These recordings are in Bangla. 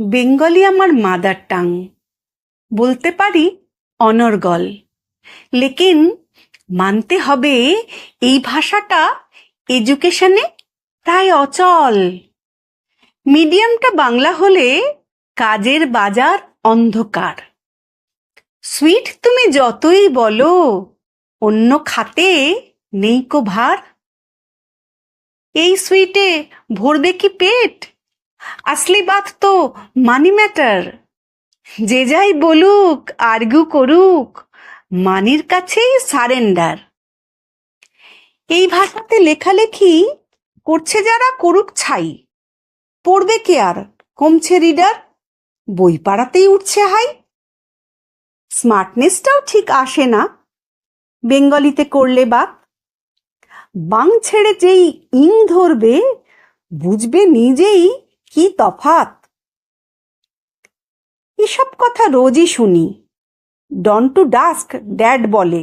বেঙ্গলি আমার মাদার টাং। বলতে পারি অনর্গল। লেকিন মানতে হবে এই ভাষাটা এডুকেশনে প্রায় অচল। মিডিয়ামটা বাংলা হলে কাজের বাজার অন্ধকার। সুইট তুমি যতই বলো, অন্য খাতে নেই কো ভার এই সুইটে ভরবে কি পেট? আসলি বাত তো মানি ম্যাটার যে যাই বলুক আর্গু করুক মানির কাছেই সারেন্ডার এই ভাষাতে লেখালেখি করছে যারা করুক ছাই। পড়বে কে আর? কমছে রিডার বই পাড়াতেই উঠছে হাই। স্মার্টনেসটাও ঠিক আসে না। বেঙ্গলিতে করলে বাত বাং ছেড়ে যেই ইং ধরবে, বুঝবে নিজেই কি তফাত এসব কথা রোজই শুনি। ডন টু ডাস্ক ড্যাড বলে,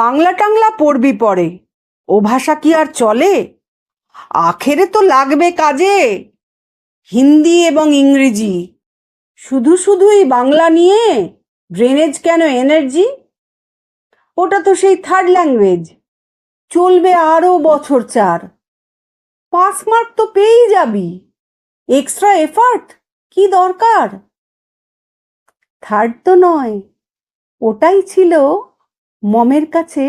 বাংলা টাংলা পড়বি পরে, ও ভাষা কি আর চলে? আখেরে তো লাগবে কাজে। হিন্দি এবং ইংরেজি, শুধু শুধুই বাংলা নিয়ে ড্রেনেজ কেন এনার্জি ওটা তো সেই থার্ড ল্যাঙ্গুয়েজ চলবে আরও বছর চার। পাস মার্ক তো পেয়েই যাবি। এক্সট্রা এফার্ট কি দরকার? থার্ড তো নয়। ওটাই ছিল মমের কাছে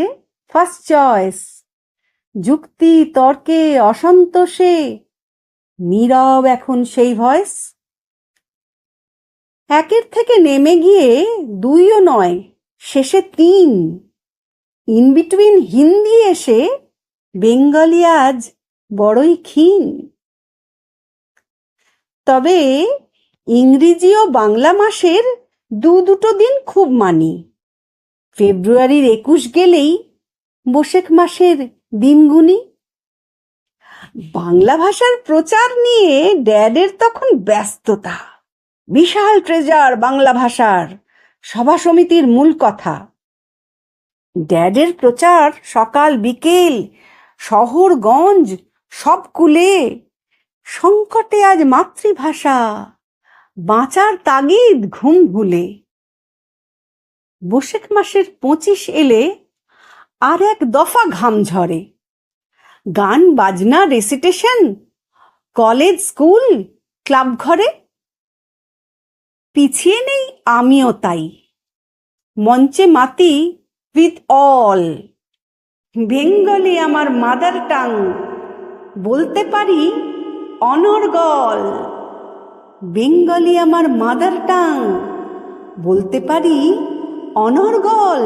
ফার্স্ট চয়েস যুক্তি, তর্কে, অসন্তোষে। নীরব এখন সেই ভয়েস একের থেকে নেমে গিয়ে দুইও নয়, শেষে তিন। ইন বিটুইন হিন্দি এসে বেঙ্গলি আজ বড়ই ক্ষীণ। তবে ইংরেজি ও বাংলা মাসের দু দুটো দিন খুব মানি। ফেব্রুয়ারির একুশ গেলেই বৈশাখ মাসের দিনগুনি। বাংলা ভাষার প্রচার নিয়ে ড্যাডের তখন ব্যস্ততা। বিশাল ট্রেজার বাংলা ভাষার সভা সমিতির মূল কথা। ড্যাডের প্রচার সকাল বিকেল শহরগঞ্জ সব কুলে সংকটে আজ মাতৃভাষা, বাঁচার তাগিদ ঘুম ভুলে। বৈশাখ মাসের পঁচিশ এলে আর এক দফা ঘাম ঝরে। গান, বাজনা রেসিটেশন কলেজ স্কুল ক্লাব ঘরে। পিছিয়ে নেই আমিও তাই। মঞ্চে মাতি উইথ অল বেঙ্গলি আমার মাদার টাং বলতে পারি অনর্গল বেঙ্গলি আমার মাদার টাং। বলতে পারি অনর্গল